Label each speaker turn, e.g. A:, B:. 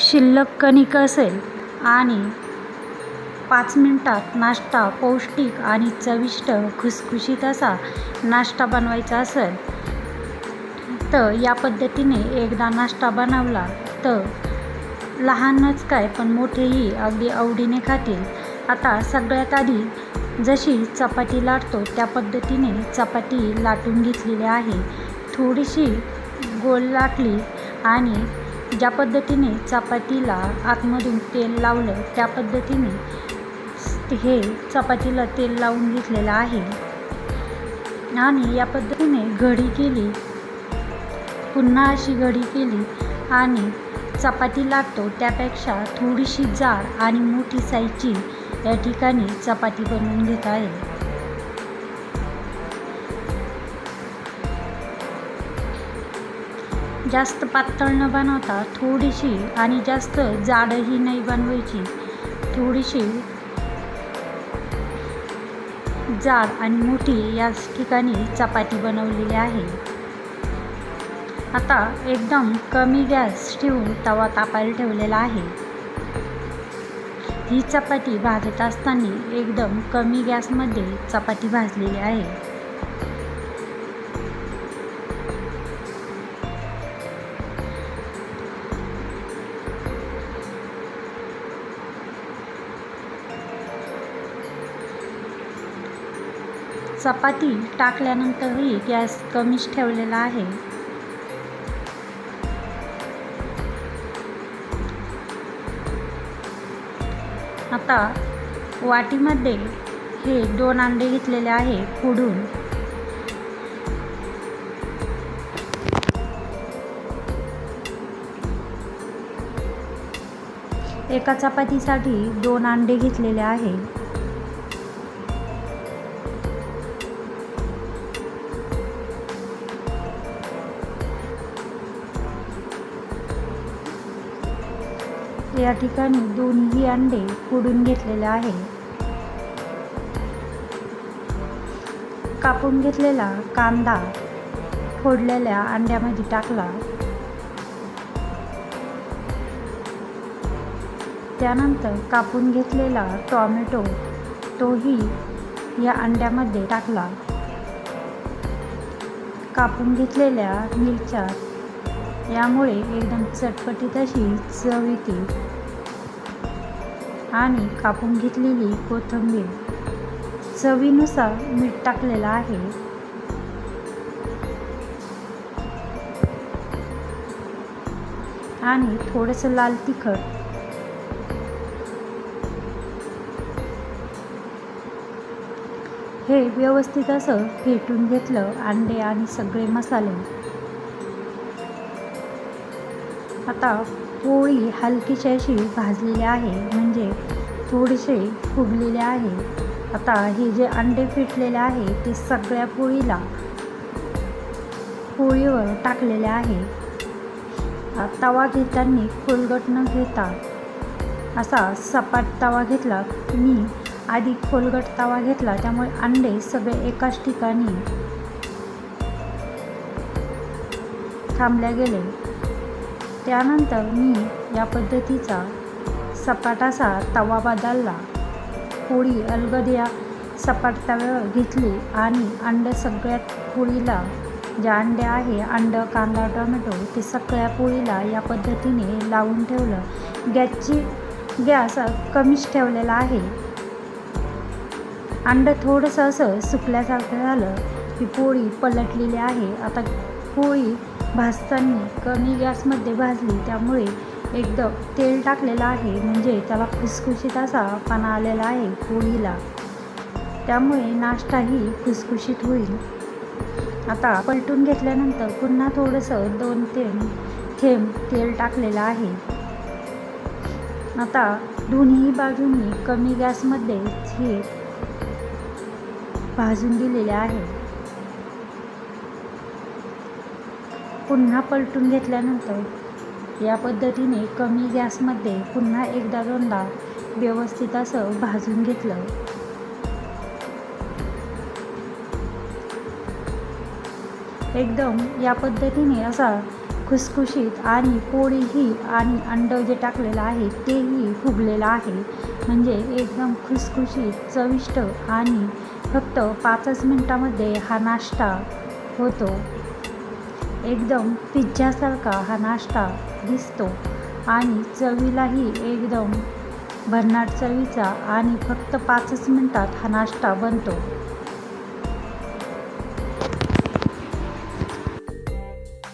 A: शिल्लक कणिक असेल आणि पाच मिनटात नाश्ता पौष्टिक आणि चविष्ट खुसखुशीत असा नाश्ता बनवायचा असेल तर या पद्धतीने एकदा नाश्ता बनवला तर लहानच काय पण मोठेही अगदी आवडीने खातील. आता सगळ्यात आधी जशी चपाती लाटतो त्या पद्धतीने चपाती लाटून घेतलेली आहे. थोडीशी गोल लाटली आणि ज्या पद्धतीने चपातीला आतमधून तेल लावलं त्या पद्धतीने हे चपातीला तेल लावून घेतलेलं आहे. आणि या पद्धतीने घडी केली. पुन्हा अशी घडी केली आणि चपाती लागतो त्यापेक्षा थोडीशी जाड आणि मोठी साईजची या ठिकाणी चपाती बनवून घेत आहे जास्त पातळ न बनवता थोडीशी आणि जास्त जाडही नाही बनवायची. थोडीशी जाड आणि मोठी या ठिकाणी चपाती बनवलेली आहे. आता एकदम कमी गॅस ठेवून तवा तापायला ठेवलेला आहे. ही चपाती भाजत असताना एकदम कमी गॅसमध्ये चपाती भाजलेली आहे. चपाती टाकल्यानंतरही गॅस कमीच ठेवलेला आहे. आता वाटीमध्ये हे दोन अंडे घेतलेले आहे फोडून. एका चपातीसाठी दोन अंडे घेतलेले आहे. या ठिकाणी दोन्ही अंडे फोडून घेतलेले आहे. कापून घेतलेला कांदा फोडलेल्या अंड्यामध्ये टाकला. त्यानंतर कापून घेतलेला टॉमॅटो तोही या अंड्यामध्ये टाकला. कापून घेतलेल्या मिरच्या यामुळे एकदम चटपटीत अशी चव येते. आणि कापून घेतलेली कोथिंबीर चवीनुसार मीठ टाकलेलं आहे. आणि थोडंसं लाल तिखट. हे व्यवस्थित असं फेटून घेतलं अंडे आणि सगळे मसाले. आता पोळी हलकीशी अशी भाजलेली आहे म्हणजे थोडेसे फुगलेले आहे. आता हे जे अंडे फिटलेले आहे ते सगळ्या पोळीला पोळीवर टाकलेले आहे. तवा घेताना खोलगट न घेता असा सपाट तवा घेतला. मी आधी खोलगट तवा घेतला त्यामुळे अंडे सगळे एकाच ठिकाणी थांबल्या गेले. त्यानंतर मी या पद्धतीचा सपाटासा तवा बदलला. पोळी अलगद या सपाट तव्यावर घेतली आणि अंड सगळ्यात पोळीला ज्या अंडे आहे अंड कांदा टोमॅटो ते सगळ्या पोळीला या पद्धतीने लावून ठेवलं. गॅसची गॅस कमीच ठेवलेला आहे. अंड थोडंसं असं सुकल्यासारखं झालं की पोळी पलटलेली आहे. आता पोळी भाजताना कमी गॅसमध्ये भाजली त्यामुळे एकदम तेल टाकलेलं आहे. म्हणजे त्याला खुसखुशीत असा पाना आलेला आहे पोळीला. त्यामुळे नाश्ताही खुसखुशीत होईल. आता पलटून घेतल्यानंतर पुन्हा थोडंसं दोन तीन थेंब तेल टाकलेलं आहे. आता दोन्ही बाजूंनी कमी गॅसमध्ये हे भाजून दिलेले आहे. पुन्हा पलटून घेतल्यानंतर या पद्धतीने कमी गॅसमध्ये पुन्हा एकदा दोनदा व्यवस्थित असं भाजून घेतलं. एकदम या पद्धतीने असा खुसखुशीत आणि पोळीही आणि अंडं जे टाकलेलं आहे तेही फुगलेलं आहे. म्हणजे एकदम खुसखुशीत चविष्ट आणि फक्त पाचच मिनटामध्ये हा नाश्ता होतो. एकदम पिझ्झासारखा हा नाश्ता दिसतो आणि चवीलाही एकदम. भन्नाट चवीचा आणि फक्त पाचच मिनटात हा नाश्ता बनतो.